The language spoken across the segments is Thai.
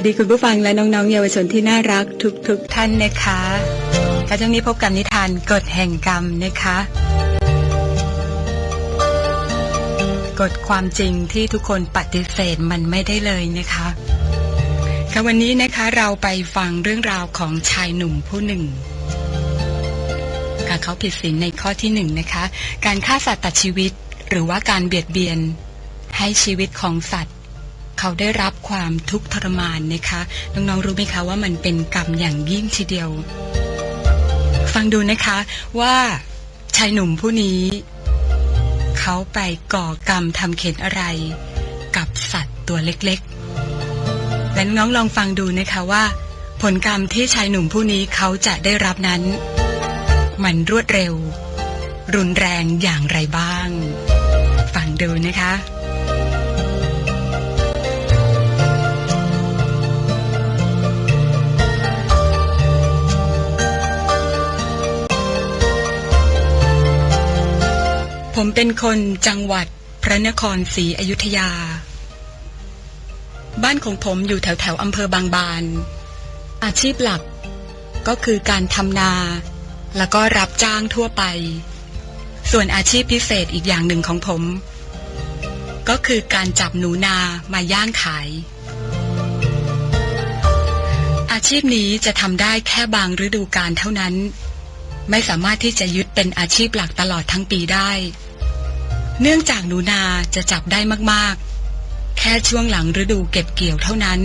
วัสดีคุณผู้ฟังและน้องๆ เยาวชนที่น่ารักทุกๆทท่านนะคะและช่วงนี้พบกับนิทานกฎแห่งกรรมนะคะกฎความจริงที่ทุกคนปฏิเสธมันไม่ได้เลยนะคะค่ะวันนี้นะคะเราไปฟังเรื่องราวของชายหนุ่มผู้หนึ่งค่ะเขาผิดศีลในข้อที่หนึ่งนะคะ การฆ่าสัตว์ตัดชีวิตหรือว่าการเบียดเบียนให้ชีวิตของสัตว์ เขาได้รับความทุกข์ทรมานนะคะ น้องๆรู้ไหมคะว่ามันเป็นกรรมอย่างยิ่งทีเดียว ฟังดูนะคะว่าชายหนุ่มผู้นี้ เขาไปก่อกรรมทำเข็นอะไร กับสัตว์ตัวเล็กๆ และน้องลองฟังดูนะคะว่า ผลกรรมที่ชายหนุ่มผู้นี้เขาจะได้รับนั้น มันรวดเร็ว รุนแรงอย่างไรบ้าง ฟังดูนะคะ ผมเป็นคนจังหวัดพระนครศรีอยุธยา บ้านของผมอยู่แถวแถวอำเภอบางบาน อาชีพหลักก็คือการทำนา แล้วก็รับจ้างทั่วไป ส่วนอาชีพพิเศษอีกอย่างหนึ่งของผม ก็คือการจับหนูนามาย่างขาย อาชีพนี้จะทำได้แค่บางฤดูกาลเท่านั้น ไม่สามารถที่จะยึดเป็นอาชีพหลักตลอดทั้งปีได้ เนื่องจากหนูนาจะจับได้มากๆ แค่ช่วงหลังฤดูเก็บเกี่ยวเท่านั้น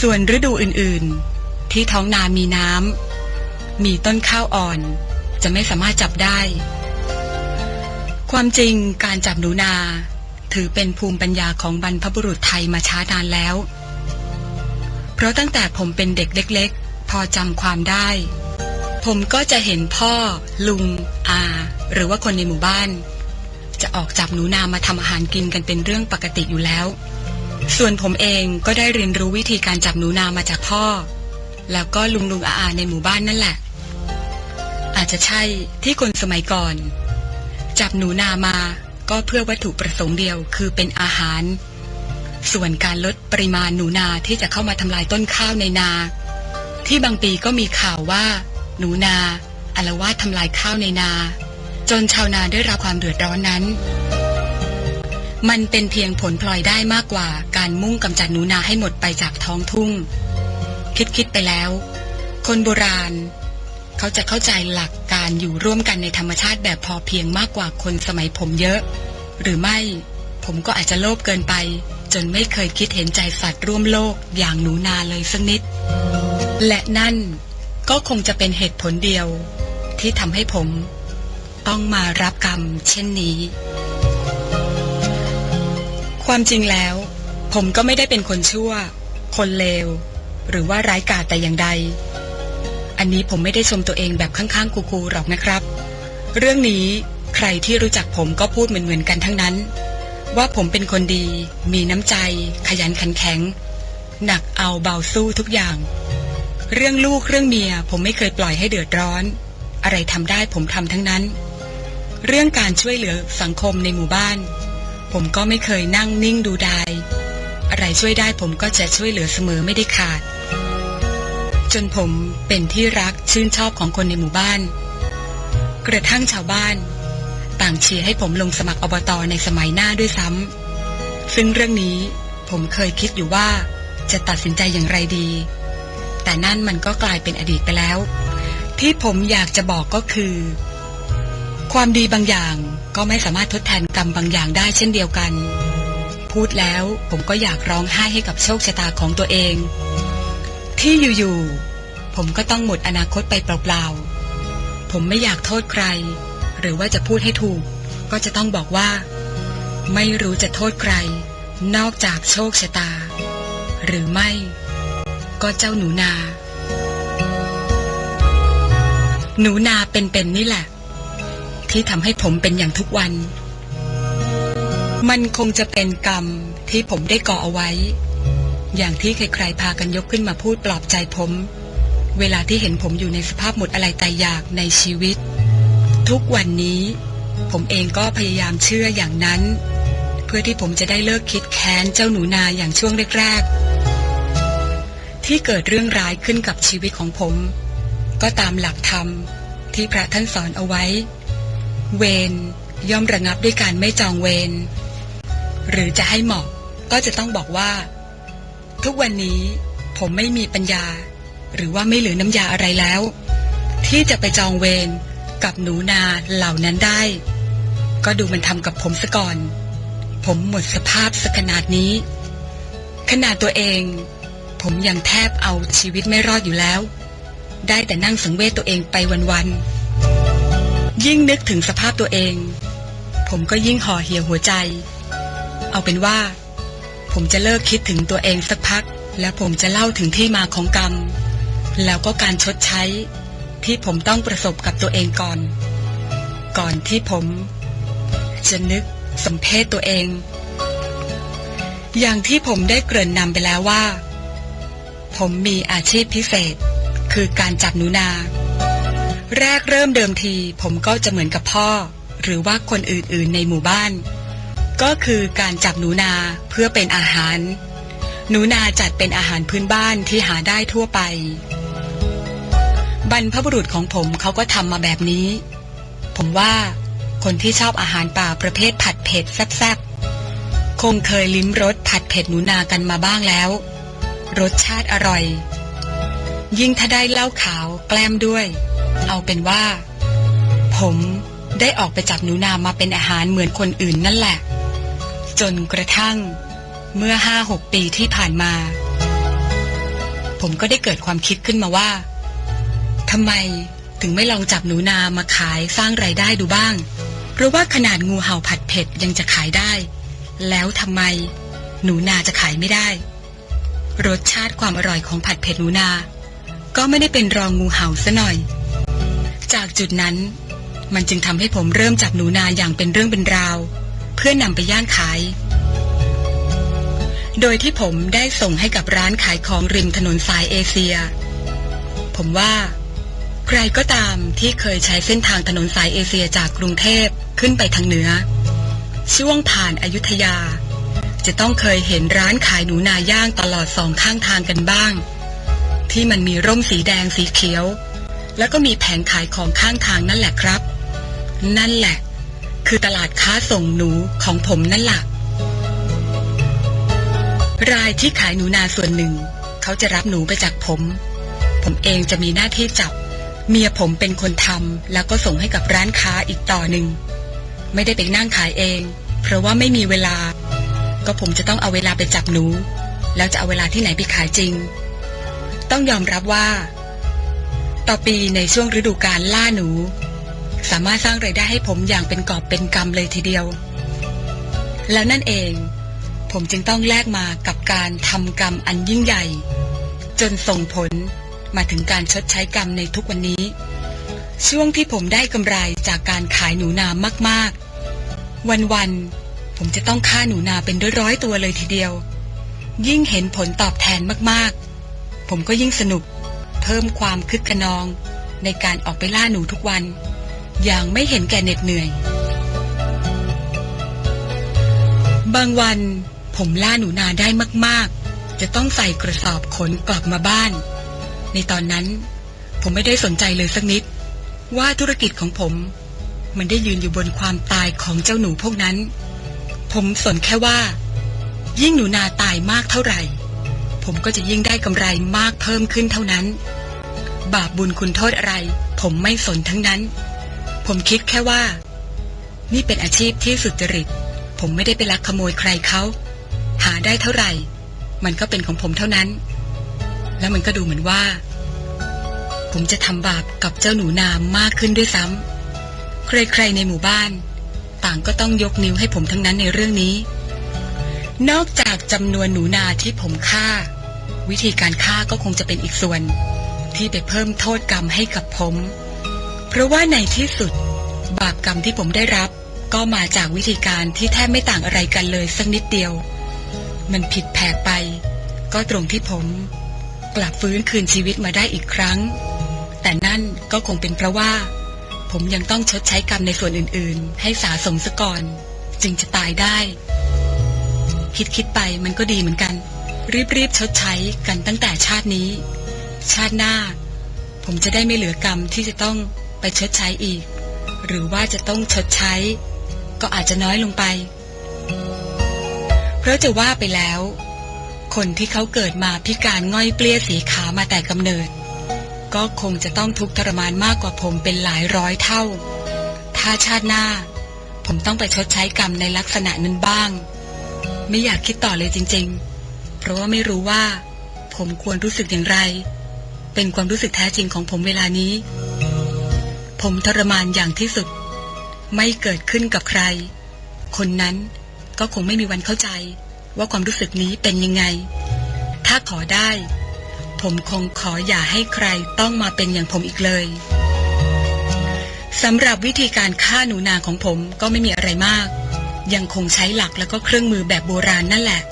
ส่วนฤดูอื่นๆ ที่ท้องนามีน้ำมีต้นข้าวอ่อน จะไม่สามารถจับได้ ความจริงการจับหนูนา ถือเป็นภูมิปัญญาของบรรพบุรุษไทยมาช้านานแล้ว เพราะตั้งแต่ผมเป็นเด็กเล็ก ๆ พอจำความได้ ผมก็จะเห็นพ่อ ลุง อา หรือว่าคนในหมู่บ้าน จะออกจับหนูนามาทำอาหารกินกันเป็นเรื่องปกติอยู่แล้ว ส่วนผมเองก็ได้เรียนรู้วิธีการจับหนูนามาจากพ่อ แล้วก็ลุงลุงอาอาในหมู่บ้านนั่นแหละ อาจจะใช่ที่คนสมัยก่อน จับหนูนามาก็เพื่อวัตถุประสงค์เดียวคือเป็นอาหาร ส่วนการลดปริมาณหนูนาที่จะเข้ามาทำลายต้นข้าวในนา ที่บางปีก็มีข่าวว่า หนูนาอารวาสทำลายข้าวในนา จนชาวนาได้รับความเดือดร้อนนั้น มันเป็นเพียงผลพลอยได้มากกว่าการมุ่งกำจัดหนูนาให้หมดไปจากท้องทุ่ง คิดคิดไปแล้ว คนโบราณ เขาจะเข้าใจหลักการอยู่ร่วมกันในธรรมชาติแบบพอเพียงมากกว่าคนสมัยผมเยอะ หรือไม่ผมก็อาจจะโลภเกินไป จนไม่เคยคิดเห็นใจสัตว์ร่วมโลกอย่างหนูนาเลยสักนิด และนั่นก็คงจะเป็นเหตุผลเดียว ที่ทำให้ผม ต้องมารับกรรมเช่นนี้ ความจริงแล้ว ผมก็ไม่ได้เป็นคนชั่ว คนเลว หรือว่าร้ายกาจแต่อย่างใด อันนี้ผมไม่ได้ชมตัวเองแบบข้างๆกูๆหรอกนะครับ เรื่องนี้ใครที่รู้จักผมก็พูดเหมือนๆกันทั้งนั้น ว่าผมเป็นคนดี มีน้ำใจ ขยันขันแข็ง หนักเอาเบาสู้ทุกอย่าง เรื่องลูกเรื่องเมียผมไม่เคยปล่อยให้เดือดร้อนอะไรทำได้ผมทำทั้งนั้น เรื่องการช่วยเหลือสังคมในหมู่บ้าน ผมก็ไม่เคยนั่งนิ่งดูดาย อะไรช่วยได้ผมก็จะช่วยเหลือเสมอไม่ได้ขาด จนผมเป็นที่รักชื่นชอบของคนในหมู่บ้าน กระทั่งชาวบ้าน ต่างเชียร์ให้ผมลงสมัครอบตในสมัยหน้าด้วยซ้ำซึ่งเรื่องนี้ผมเคยคิดอยู่ว่าจะตัดสินใจอย่างไรดี แต่นั่นมันก็กลายเป็นอดีตไปแล้ว ที่ผมอยากจะบอกก็คือ ความดีบางอย่างก็ไม่สามารถทดแทนกรรมบางอย่างได้เช่นเดียวกัน พูดแล้วผมก็อยากร้องไห้ให้กับโชคชะตาของตัวเอง ที่อยู่ๆผมก็ต้องหมดอนาคตไปเปล่าๆ ผมไม่อยากโทษใคร หรือว่าจะพูดให้ถูก ก็จะต้องบอกว่า ไม่รู้จะโทษใคร นอกจากโชคชะตา หรือไม่ ก็เจ้าหนูนา หนูนาเป็นๆนี่แหละ ที่ทำให้ผมเป็นอย่างทุกวัน มันคงจะเป็นกรรมที่ผมได้ก่อเอาไว้ อย่างที่ใครๆพากันยกขึ้นมาพูดปลอบใจผม เวลาที่เห็นผมอยู่ในสภาพหมดอะไรตายอยากในชีวิต ทุกวันนี้ ผมเองก็พยายามเชื่ออย่างนั้น เพื่อที่ผมจะได้เลิกคิดแค้นเจ้าหนูนาอย่างช่วงแรกๆที่เกิดเรื่องร้ายขึ้นกับชีวิตของผม ก็ตามหลักธรรมที่พระท่านสอนเอาไว้ เวรย่อมระงับด้วยการไม่จองเวรหรือจะให้เหมาะก็จะต้องบอกว่า ทุกวันนี้ผมไม่มีปัญญา หรือว่าไม่เหลือน้ำยาอะไรแล้ว ที่จะไปจองเวรกับหนูนาเหล่านั้นได้ ก็ดูมันทำกับผมซะก่อน ผมหมดสภาพสขนาดนี้ ขนาดตัวเอง ผมยังแทบเอาชีวิตไม่รอดอยู่แล้ว ได้แต่นั่งสังเวชตัวเองไปวันๆ ยิ่งนึกถึงสภาพตัวเอง ผมก็ยิ่งห่อเหี่ยวหัวใจ เอาเป็นว่า ผมจะเลิกคิดถึงตัวเองสักพัก แล้วผมจะเล่าถึงที่มาของกรรม แล้วก็การชดใช้ ที่ผมต้องประสบกับตัวเองก่อน ก่อนที่ผม จะนึกสมเพศตัวเอง อย่างที่ผมได้เกริ่นนำไปแล้วว่า ผมมีอาชีพพิเศษ คือการจับหนูนา แรกเริ่มเดิมที ผมก็จะเหมือนกับพ่อ หรือว่าคนอื่นๆในหมู่บ้าน ก็คือการจับหนูนาเพื่อเป็นอาหาร หนูนาจัดเป็นอาหารพื้นบ้านที่หาได้ทั่วไป บรรพบุรุษของผมเขาก็ทำมาแบบนี้ ผมว่าคนที่ชอบอาหารป่าประเภทผัดเผ็ดแซ่บๆ คงเคยลิ้มรสผัดเผ็ดหนูนากันมาบ้างแล้ว รสชาติอร่อย ยิ่งถ้าได้เหล้าขาวแกล้มด้วย เอาเป็นว่า ผมได้ออกไปจับหนูนามาเป็นอาหารเหมือนคนอื่นนั่นแหละ จนกระทั่งเมื่อห้าหกปีที่ผ่านมา ผมก็ได้เกิดความคิดขึ้นมาว่าทำไมถึงไม่ลองจับหนูนามาขายสร้างไรายได้ดูบ้าง เพราะว่าขนาดงูเห่าผัดเผ็ดยังจะขายได้ แล้วทำไมหนูนาจะขายไม่ได้ รสชาติความอร่อยของผัดเผ็ดหนูนา ก็ไม่ได้เป็นรองงูเห่าซะหน่อย จากจุดนั้น มันจึงทำให้ผมเริ่มจับหนูนาอย่างเป็นเรื่องเป็นราว เพื่อนำไปย่างขาย โดยที่ผมได้ส่งให้กับร้านขายของริมถนนสายเอเชีย ผมว่า ใครก็ตามที่เคยใช้เส้นทางถนนสายเอเชียจากกรุงเทพขึ้นไปทางเหนือ ช่วงผ่านอายุทยา จะต้องเคยเห็นร้านขายหนูนาย่างตลอดสองข้างทางกันบ้าง ที่มันมีร่มสีแดงสีเขียว แล้วก็มีแผงขายของข้างทางนั่นแหละครับ นั่นแหละ คือตลาดค้าส่งหนูของผมนั่นแหละรายที่ขายหนูนาส่วนหนึ่ง เขาจะรับหนูไปจากผม ผมเองจะมีหน้าที่จับ เมียผมเป็นคนทำแล้วก็ส่งให้กับร้านค้าอีกต่อหนึ่ง ไม่ได้ไปนั่งขายเอง เพราะว่าไม่มีเวลา ก็ผมจะต้องเอาเวลาไปจับหนู แล้วจะเอาเวลาที่ไหนไปขายจริง ต้องยอมรับว่า ต่อปีในช่วงฤดูกาลล่าหนู สามารถสร้างไรายได้ให้ผมอย่างเป็นกอบเป็นกำเลยทีเดียว แล้วนั่นเอง ผมจึงต้องแลกมากับการทำกรรมอันยิ่งใหญ่ จนส่งผลมาถึงการชดใช้กรรมในทุกวันนี้ ช่วงที่ผมได้กำไรจากการขายหนูนามากๆ วันๆผมจะต้องฆ่าหนูนาเป็นร้อยๆตัวเลยทีเดียว ยิ่งเห็นผลตอบแทนมากๆ ผมก็ยิ่งสนุก พิ่มความคึกขนอง ในการออกไปล่าหนูทุกวัน อย่างไม่เห็นแก่เหน็ดเหนื่อย บางวันผมล่าหนูนาได้มาก ๆ จะต้องใส่กระสอบขนกลับมาบ้าน ในตอนนั้น ผมไม่ได้สนใจเลยสักนิด ว่าธุรกิจของผม มันได้ยืนอยู่บนความตายของเจ้าหนูพวกนั้น ผมสนแค่ว่า ยิ่งหนูนาตายมากเท่าไหร่ ผมก็จะยิ่งได้กำไรมากเพิ่มขึ้นเท่านั้น บาปบุญคุณโทษอะไร ผมไม่สนทั้งนั้น ผมคิดแค่ว่า นี่เป็นอาชีพที่สุจริต ผมไม่ได้ไปลักขโมยใครเขาหาได้เท่าไหร่ มันก็เป็นของผมเท่านั้น แล้วมันก็ดูเหมือนว่า ผมจะทำบาปกับเจ้าหนูนามมากขึ้นด้วยซ้ำใครๆในหมู่บ้าน ต่างก็ต้องยกนิ้วให้ผมทั้งนั้นในเรื่องนี้นอกจากจำนวนหนูนาที่ผมฆ่า วิธีการฆ่าก็คงจะเป็นอีกส่วน ที่ไปเพิ่มโทษกรรมให้กับผม เพราะว่าในที่สุด บาปกรรมที่ผมได้รับ ก็มาจากวิธีการที่แทบไม่ต่างอะไรกันเลยสักนิดเดียว มันผิดแผกไป ก็ตรงที่ผม กลับฟื้นคืนชีวิตมาได้อีกครั้ง แต่นั่นก็คงเป็นเพราะว่า ผมยังต้องชดใช้กรรมในส่วนอื่น ๆ ให้สาสมซะก่อน จึงจะตายได้ คิดคิดๆไปมันก็ดีเหมือนกัน รีบๆชดใช้กันตั้งแต่ชาตินี้ ชาติหน้า ผมจะได้ไม่เหลือกรรมที่จะต้องไปชดใช้อีก หรือว่าจะต้องชดใช้ ก็อาจจะน้อยลงไป เพราะจะว่าไปแล้ว คนที่เขาเกิดมาพิการง่อยเปลี้ยสีขามาแต่กำเนิด ก็คงจะต้องทุกข์ทรมานมากกว่าผมเป็นหลายร้อยเท่า ถ้าชาติหน้า ผมต้องไปชดใช้กรรมในลักษณะนั้นบ้าง ไม่อยากคิดต่อเลยจริง ๆ เพราะว่าไม่รู้ว่า ผมควรรู้สึกอย่างไร เป็นความรู้สึกแท้จริงของผมเวลานี้ ผมทรมานอย่างที่สุด ไม่เกิดขึ้นกับใคร คนนั้นก็คงไม่มีวันเข้าใจว่าความรู้สึกนี้เป็นยังไง ถ้าขอได้ ผมคงขออย่าให้ใครต้องมาเป็นอย่างผมอีกเลยสำหรับวิธีการฆ่าหนูนาของผมก็ไม่มีอะไรมาก ยังคงใช้หลักแล้วก็เครื่องมือแบบโบราณนั่นแหละ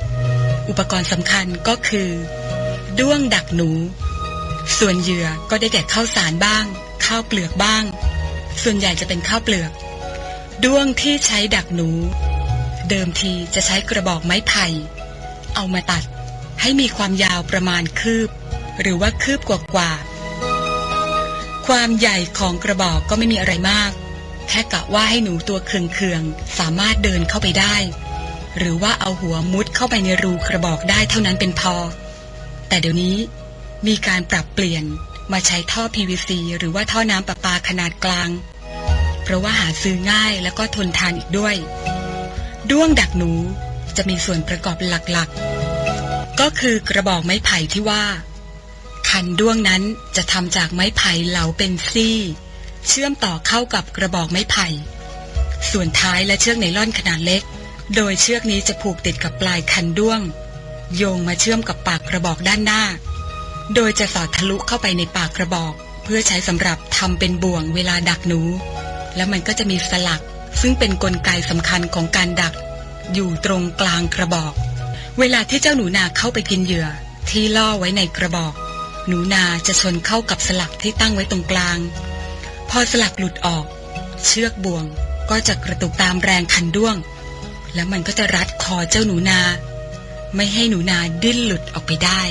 อุปกรณ์สำคัญก็คือ ด้วงดักหนู ส่วนเหยื่อก็ได้แก่ข้าวสารบ้าง ข้าวเปลือกบ้าง ส่วนใหญ่จะเป็นข้าวเปลือก ด้วงที่ใช้ดักหนู เดิมทีจะใช้กระบอกไม้ไผ่เอามาตัดให้มีความยาวประมาณคืบ หรือว่าคืบกว่าๆความใหญ่ของกระบอกก็ไม่มีอะไรมาก แค่กะว่าให้หนูตัวเคืองๆสามารถเดินเข้าไปได้ หรือว่าเอาหัวมุดเข้าไปในรูกระบอกได้เท่านั้นเป็นพอ แต่เดี๋ยวนี้มีการปรับเปลี่ยนมาใช้ท่อ PVC หรือว่าท่อน้ำประปาขนาดกลาง เพราะว่าหาซื้อง่ายแล้วก็ทนทานอีกด้วย ด้วงดักหนูจะมีส่วนประกอบหลักๆ ก็คือกระบอกไม้ไผ่ที่ว่า คันด้วงนั้นจะทำจากไม้ไผ่เหลาเป็นซี่ เชื่อมต่อเข้ากับกระบอกไม้ไผ่ ส่วนท้ายและเชือกไนล่อนขนาดเล็ก โดยเชือกนี้จะผูกติดกับปลายคันด้วง โยงมาเชื่อมกับปากกระบอกด้านหน้า โดยจะสอดทะลุเข้าไปในปากกระบอก เพื่อใช้สำหรับทำเป็นบ่วงเวลาดักหนู แล้วมันก็จะมีสลัก ซึ่งเป็นนกลไกสำคัญของการดัก อยู่ตรงกลางกระบอก เวลาที่เจ้าหนูนาเข้าไปกินเหยื่อ ที่ล่อไว้ในกระบอก หนูนาจะชนเข้ากับสลักที่ตั้งไว้ตรงกลาง พอสลักหลุดออก เชือกบ่วงก็จะกระตุกตามแรงคันด้วง แล้วมันก็จะรัดคอเจ้าหนูนา ไม่ให้หนูนาดิ้นหลุดออกไปได้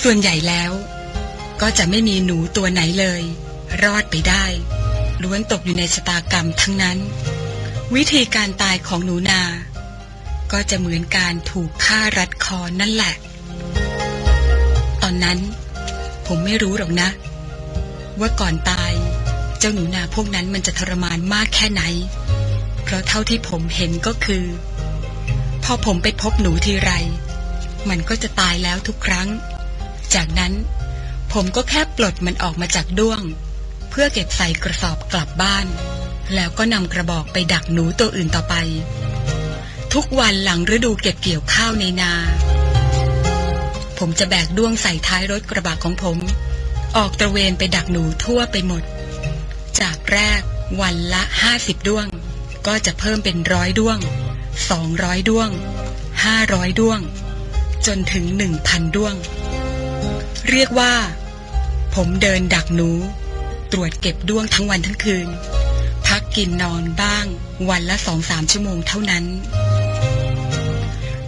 ส่วนใหญ่แล้ว ก็จะไม่มีหนูตัวไหนเลย รอดไปได้ ล้วนตกอยู่ในชะตากรรมทั้งนั้น วิธีการตายของหนูนา ก็จะเหมือนการถูกฆ่ารัดคอนั่นแหละ ตอนนั้น ผมไม่รู้หรอกนะ ว่าก่อนตายเจ้าหนูนาพวกนั้นมันจะทรมานมากแค่ไหน ราะเท่าที่ผมเห็นก็คือ พอผมไปพบหนูทีไร มันก็จะตายแล้วทุกครั้ง จากนั้นผมก็แค่ปลดมันออกมาจากด้วง เพื่อเก็บใส่กระสอบกลับบ้าน แล้วก็นำกระบอกไปดักหนูตัวอื่นต่อไป ทุกวันหลังฤดูเก็บเกี่ยวข้าวในนา ผมจะแบกด้วงใส่ท้ายรถกระบะของผม ออกตระเวนไปดักหนูทั่วไปหมด จากแรกวันละห้าสิบด้วง ก็จะเพิ่มเป็นร้อยด้วงสองร้อยด้วงห้าร้อยด้วง จนถึงหนึ่งพันด้วง เรียกว่า ผมเดินดักหนู ตรวจเก็บด้วงทั้งวันทั้งคืน พักกินนอนบ้าง วันละสองสามชั่วโมงเท่านั้น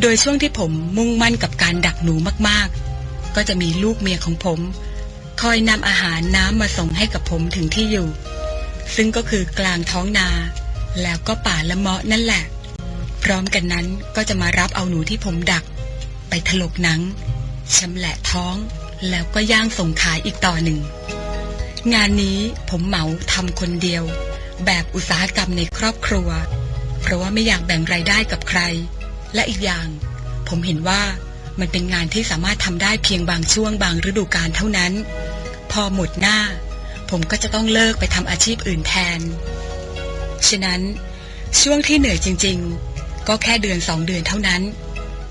โดยช่วงที่ผมมุ่งมั่นกับการดักหนูมากๆ ก็จะมีลูกเมียของผม คอยนำอาหารน้ำมาส่งให้กับผมถึงที่อยู่ ซึ่งก็คือกลางท้องนา แล้วก็ป่าละเมาะนั่นแหละ พร้อมกันนั้นก็จะมารับเอาหนูที่ผมดัก ไปถลกหนังชำแหละท้อง แล้วก็ย่างส่งขายอีกต่อหนึ่ง งานนี้ผมเหมาทำคนเดียว แบบอุตสาหกรรมในครอบครัว เพราะว่าไม่อยากแบ่งรายได้กับใคร และอีกอย่าง ผมเห็นว่ามันเป็นงานที่สามารถทำได้เพียงบางช่วงบางฤดูกาลเท่านั้น พอหมดหน้า ผมก็จะต้องเลิกไปทำอาชีพอื่นแทน ฉะนั้น ช่วงที่เหนื่อยจริง ๆ ก็แค่เดือนสองเดือนเท่านั้น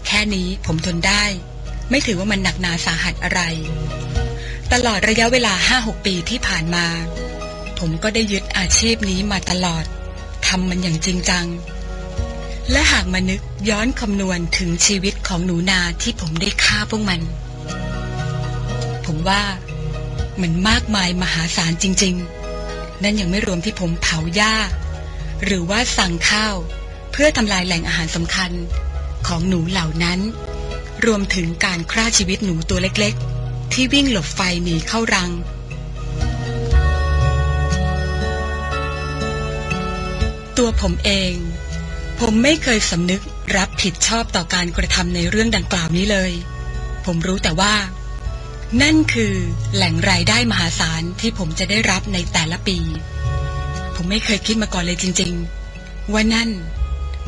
แค่นี้ผมทนได้ ไม่ถือว่ามันหนักหนาสาหัสอะไร ตลอดระยะเวลาห้าหกปีที่ผ่านมา ผมก็ได้ยึดอาชีพนี้มาตลอดทำมันอย่างจริงจัง และหากมานึกย้อนคำนวณถึงชีวิตของหนูนาที่ผมได้ฆ่าพวกมัน ผมว่ามันมากมายมหาศาลจริง ๆ นั่นยังไม่รวมที่ผมเผาหญ้า หรือว่าสั่งข้าว เพื่อทำลายแหล่งอาหารสำคัญของหนูเหล่านั้น รวมถึงการฆ่าชีวิตหนูตัวเล็กๆ ที่วิ่งหลบไฟหนีเข้ารัง ตัวผมเอง ผมไม่เคยสำนึกรับผิดชอบต่อการกระทำในเรื่องดังกล่าวนี้เลย ผมรู้แต่ว่า นั่นคือแหล่งรายได้มหาศาลที่ผมจะได้รับในแต่ละปี ผมไม่เคยคิดมาก่อนเลยจริง ๆ ว่านั่น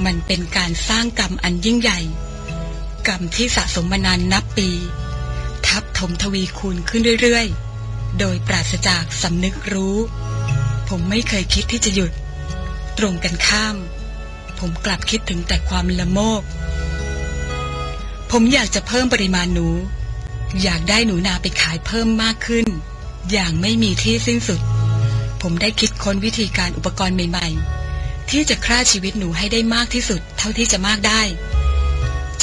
มันเป็นการสร้างกรรมอันยิ่งใหญ่ กรรมที่สะสมมานานนับปี ทับถมทวีคูณขึ้นเรื่อยๆ โดยปราศจากสำนึกรู้ ผมไม่เคยคิดที่จะหยุด ตรงกันข้าม ผมกลับคิดถึงแต่ความละโมบ ผมอยากจะเพิ่มปริมาณหนู อยากได้หนูนาไปขายเพิ่มมากขึ้น อย่างไม่มีที่สิ้นสุด ผมได้คิดค้นวิธีการอุปกรณ์ใหม่ ๆ ที่จะฆ่าชีวิตหนูให้ได้มากที่สุดเท่าที่จะมากได้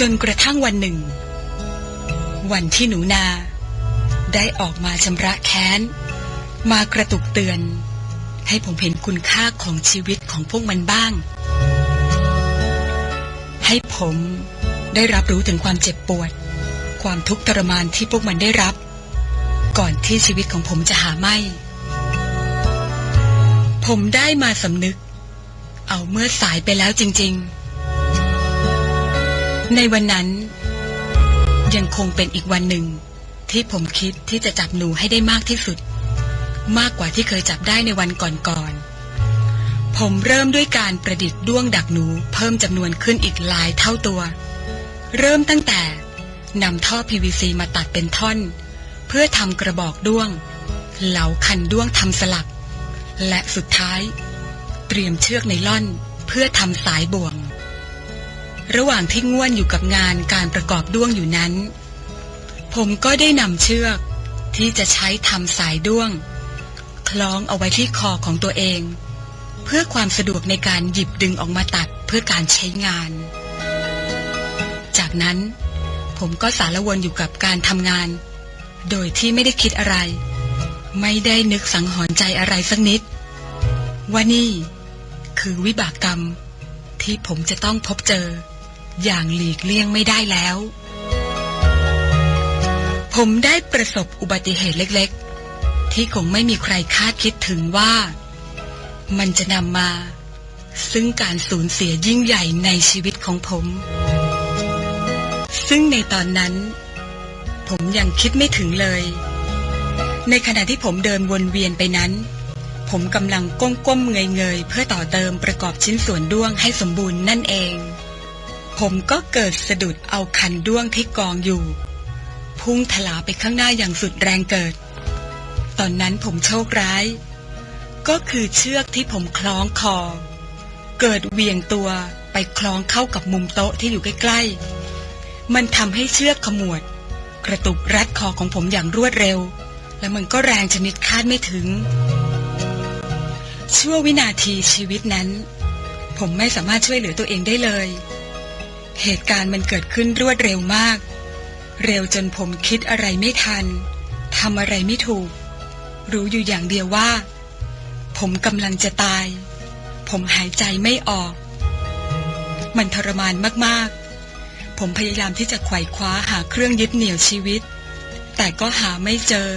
จนกระทั่งวันหนึ่ง วันที่หนูนา ได้ออกมาชำระแค้น มากระตุกเตือน ให้ผมเห็นคุณค่าของชีวิตของพวกมันบ้าง ให้ผมได้รับรู้ถึงความเจ็บปวด ความทุกข์ทรมานที่พวกมันได้รับ ก่อนที่ชีวิตของผมจะหาไม่ ผมได้มาสำนึก เอาเมื่อสายไปแล้วจริง ๆ ในวันนั้น ยังคงเป็นอีกวันหนึ่ง ที่ผมคิดที่จะจับหนูให้ได้มากที่สุด มากกว่าที่เคยจับได้ในวันก่อนๆ ผมเริ่มด้วยการประดิษฐ์ด้วงดักหนูเพิ่มจำนวนขึ้นอีกหลายเท่าตัว เริ่มตั้งแต่นำท่อ PVC มาตัดเป็นท่อน เพื่อทำกระบอกด้วง เหลาคันด้วงทำสลัก และสุดท้าย เตรียมเชือกไนล่อนเพื่อทำสายบ่วง ระหว่างที่ง่วนอยู่กับงานการประกอบด้วงอยู่นั้น ผมก็ได้นำเชือกที่จะใช้ทำสายด้วง คล้องเอาไว้ที่คอของตัวเอง เพื่อความสะดวกในการหยิบดึงออกมาตัดเพื่อการใช้งาน จากนั้น ผมก็สารวนอยู่กับการทำงาน โดยที่ไม่ได้คิดอะไร ไม่ได้นึกสังหรณ์ใจอะไรสักนิด ว่านี่ คือวิบากกรรม ที่ผมจะต้องพบเจอ อย่างหลีกเลี่ยงไม่ได้แล้ว ผมได้ประสบอุบัติเหตุเล็กๆ ที่คงไม่มีใครคาดคิดถึงว่า มันจะนำมา ซึ่งการสูญเสียยิ่งใหญ่ในชีวิตของผม ซึ่งในตอนนั้น ผมยังคิดไม่ถึงเลย ในขณะที่ผมเดินวนเวียนไปนั้น ผมกำลังก้มๆเงยๆเพื่อต่อเติมประกอบชิ้นส่วนด้วงให้สมบูรณ์นั่นเอง ผมก็เกิดสะดุดเอาคันด้วงที่กองอยู่ พุ่งถลาไปข้างหน้าอย่างสุดแรงเกิด ตอนนั้นผมโชคร้าย ก็คือเชือกที่ผมคล้องคอ เกิดเวียงตัวไปคล้องเข้ากับมุมโต๊ะที่อยู่ใกล้ๆ มันทำให้เชือกขมวด กระตุกรัดคอของผมอย่างรวดเร็ว และมันก็แรงชนิดคาดไม่ถึง ชั่ววินาทีชีวิตนั้น ผมไม่สามารถช่วยเหลือตัวเองได้เลย เหตุการณ์มันเกิดขึ้นรวดเร็วมาก เร็วจนผมคิดอะไรไม่ทันทำอะไรไม่ถูก รู้อยู่อย่างเดียวว่า ผมกำลังจะตาย ผมหายใจไม่ออก มันทรมานมากๆ ผมพยายามที่จะไขว่คว้าหาเครื่องยึดเหนี่ยวชีวิต แต่ก็หาไม่เจอ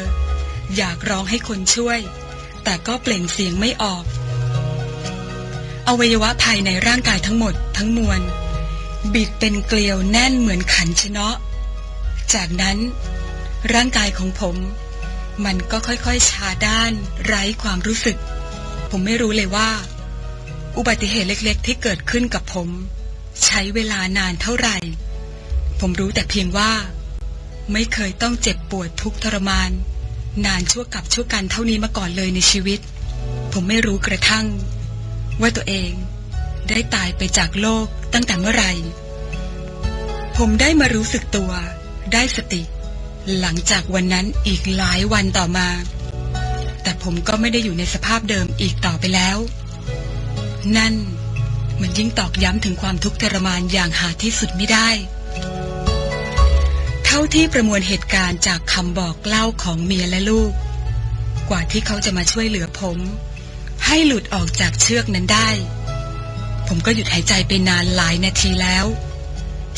อยากร้องให้คนช่วย แต่ก็เปล่งเสียงไม่ออก อวัยวะภายในร่างกายทั้งหมดทั้งมวล บิดเป็นเกลียวแน่นเหมือนขันชนะ จากนั้นร่างกายของผม มันก็ค่อยๆชาด้านไร้ความรู้สึก ผมไม่รู้เลยว่า อุบัติเหตุเล็กๆ ที่เกิดขึ้นกับผม ใช้เวลานานเท่าไหร่ ผมรู้แต่เพียงว่า ไม่เคยต้องเจ็บปวดทุกทรมาน นานชั่วกับชั่วกันเท่านี้มาก่อนเลยในชีวิต ผมไม่รู้กระทั่ง ว่าตัวเองได้ตายไปจากโลกตั้งแต่เมื่อไหร่ ผมได้มารู้สึกตัว ได้สติ หลังจากวันนั้นอีกหลายวันต่อมา แต่ผมก็ไม่ได้อยู่ในสภาพเดิมอีกต่อไปแล้ว นั่นมันยิ่งตอกย้ำถึงความทุกข์ทรมานอย่างหาที่สุดไม่ได้าที่ประมวลเหตุการณ์จากคำบอกเล่าของเมียและลูก กว่าที่เขาจะมาช่วยเหลือผม ให้หลุดออกจากเชือกนั้นได้ ผมก็หยุดหายใจไปนานหลายนาทีแล้ว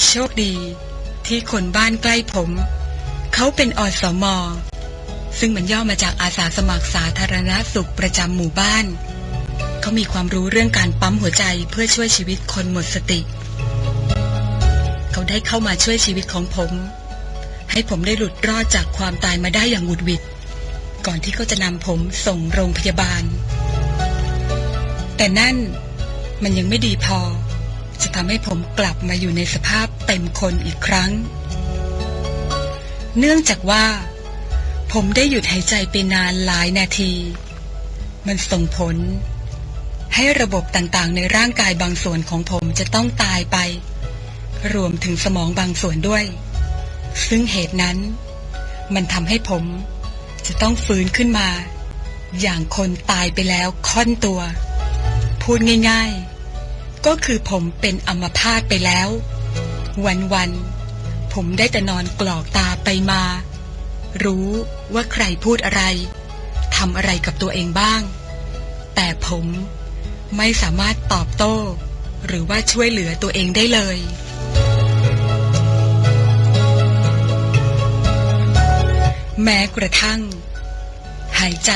โชคดีที่คนบ้านใกล้ผม เขาเป็นอสมซึ่งมันย่อมาจากอาสาสมัครสาธารณสุขประจำหมู่บ้าน เขามีความรู้เรื่องการปั๊มหัวใจเพื่อช่วยชีวิตคนหมดสติ เขาได้เข้ามาช่วยชีวิตของผม ให้ผมได้หลุดรอดจากความตายมาได้อย่างหวุดหวิด ก่อนที่เขาจะนำผมส่งโรงพยาบาล แต่นั่นมันยังไม่ดีพอ จะทำให้ผมกลับมาอยู่ในสภาพเต็มคนอีกครั้ง เนื่องจากว่า ผมได้หยุดหายใจไปนานหลายนาที มันส่งผล ให้ระบบต่างๆ ในร่างกายบางส่วนของผมจะต้องตายไป รวมถึงสมองบางส่วนด้วย ซึ่งเหตุนั้น มันทำให้ผม จะต้องฟื้นขึ้นมา อย่างคนตายไปแล้วค่อนตัว พูดง่ายๆ ก็คือผมเป็นอัมพาตไปแล้ว วันๆ ผมได้แต่นอนกรอกตาไปมา รู้ว่าใครพูดอะไรทำอะไรกับตัวเองบ้าง แต่ผมไม่สามารถตอบโต้ หรือว่าช่วยเหลือตัวเองได้เลย แม้กระทั่ง หายใจ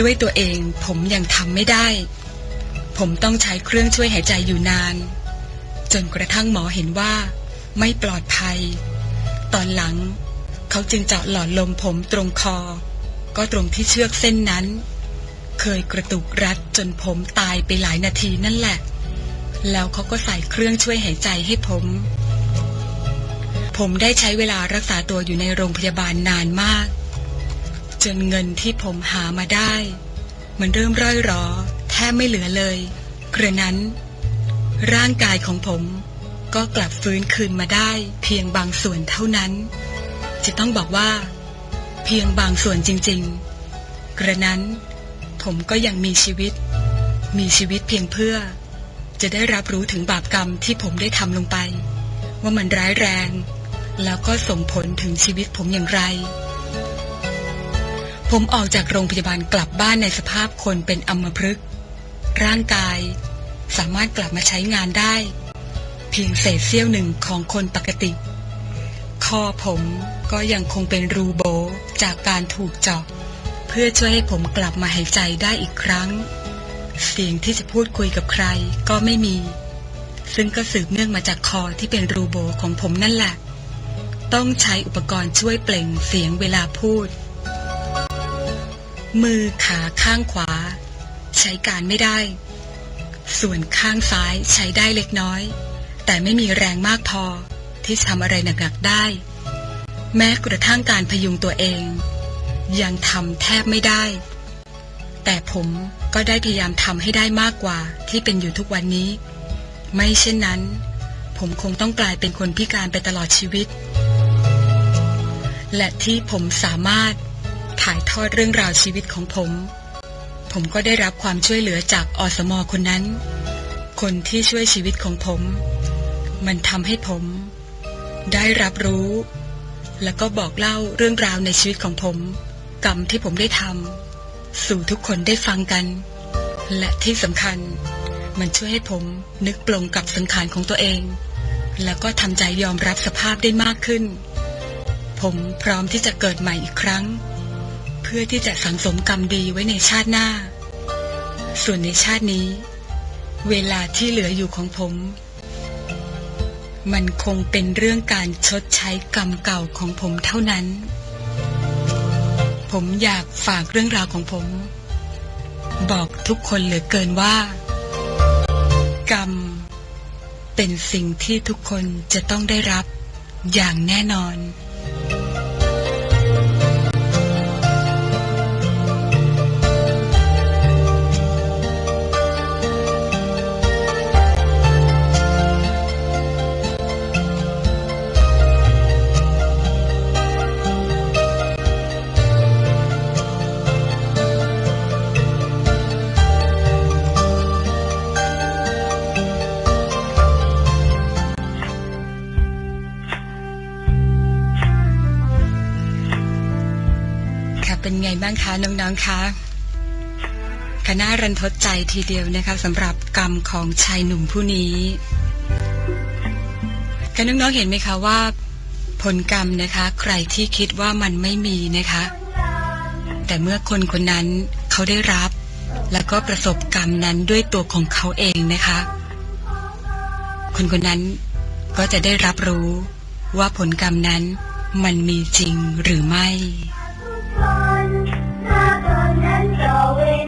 ด้วยตัวเองผมยังทำไม่ได้ ผมต้องใช้เครื่องช่วยหายใจอยู่นาน จนกระทั่งหมอเห็นว่า ไม่ปลอดภัย ตอนหลัง เขาจึงเจาะหลอดลมผมตรงคอ ก็ตรงที่เชือกเส้นนั้น เคยกระตุกรัดจนผมตายไปหลายนาทีนั่นแหละ แล้วเขาก็ใส่เครื่องช่วยหายใจให้ผม ผมได้ใช้เวลารักษาตัวอยู่ในโรงพยาบาลนานมาก จนเงินที่ผมหามาได้ มันเริ่มร่อยรอ แทบไม่เหลือเลย กระนั้น ร่างกายของผมก็กลับฟื้นคืนมาได้เพียงบางส่วนเท่านั้น จะต้องบอกว่า เพียงบางส่วนจริง ๆ กระนั้นผมก็ยังมีชีวิต มีชีวิตเพียงเพื่อ จะได้รับรู้ถึงบาปกรรมที่ผมได้ทำลงไป ว่ามันร้ายแรง แล้วก็ส่งผลถึงชีวิตผมอย่างไร ผมออกจากโรงพยาบาลกลับบ้านในสภาพคนเป็นอัมพฤกษ์ร่างกาย สามารถกลับมาใช้งานได้ เพียงเศษเสี้ยวหนึ่งของคนปกติคอผมก็ยังคงเป็นรูโบจากการถูกเจาะเพื่อช่วยให้ผมกลับมาหายใจได้อีกครั้ง เสียงที่จะพูดคุยกับใครก็ไม่มี ซึ่งก็สืบเนื่องมาจากคอที่เป็นรูโบของผมนั่นแหละ ต้องใช้อุปกรณ์ช่วยเปล่งเสียงเวลาพูด มือขาข้างขวา ใช้การไม่ได้ ส่วนข้างซ้ายใช้ได้เล็กน้อย แต่ไม่มีแรงมากพอที่ทำอะไรหนักๆได้ แม้กระทั่งการพยุงตัวเอง ยังทำแทบไม่ได้ แต่ผมก็ได้พยายามทำให้ได้มากกว่าที่เป็นอยู่ทุกวันนี้ ไม่เช่นนั้น ผมคงต้องกลายเป็นคนพิการไปตลอดชีวิต และที่ผมสามารถถ่ายทอดเรื่องราวชีวิตของผม ผมก็ได้รับความช่วยเหลือจากอสมคนนั้น คนที่ช่วยชีวิตของผม มันทำให้ผม ได้รับรู้ แล้วก็บอกเล่าเรื่องราวในชีวิตของผม กรรมที่ผมได้ทำสู่ทุกคนได้ฟังกัน และที่สำคัญ มันช่วยให้ผมนึกปลงกับสังขารของตัวเอง แล้วก็ทำใจยอมรับสภาพได้มากขึ้น ผมพร้อมที่จะเกิดใหม่อีกครั้ง เพื่อที่จะสังสมกรรมดีไว้ในชาติหน้า ส่วนในชาตินี้ เวลาที่เหลืออยู่ของผม มันคงเป็นเรื่องการชดใช้กรรมเก่าของผมเท่านั้น ผมอยากฝากเรื่องราวของผม บอกทุกคนเหลือเกินว่า กรรม เป็นสิ่งที่ทุกคนจะต้องได้รับอย่างแน่นอน คะน้องคะคณะรันทดใจทีเดียวนะคะสำหรับกรรมของชายหนุ่มผู้นี้คะน้องๆเห็นไหมคะว่า ผลกรรมนะคะ ใครที่คิดว่ามันไม่มีนะคะ แต่เมื่อคนคนนั้นเขาได้รับ แล้วก็ประสบกรรมนั้นด้วยตัวของเขาเองนะคะ คนคนนั้นก็จะได้รับรู้ว่าผลกรรมนั้นมันมีจริงหรือไม่ คน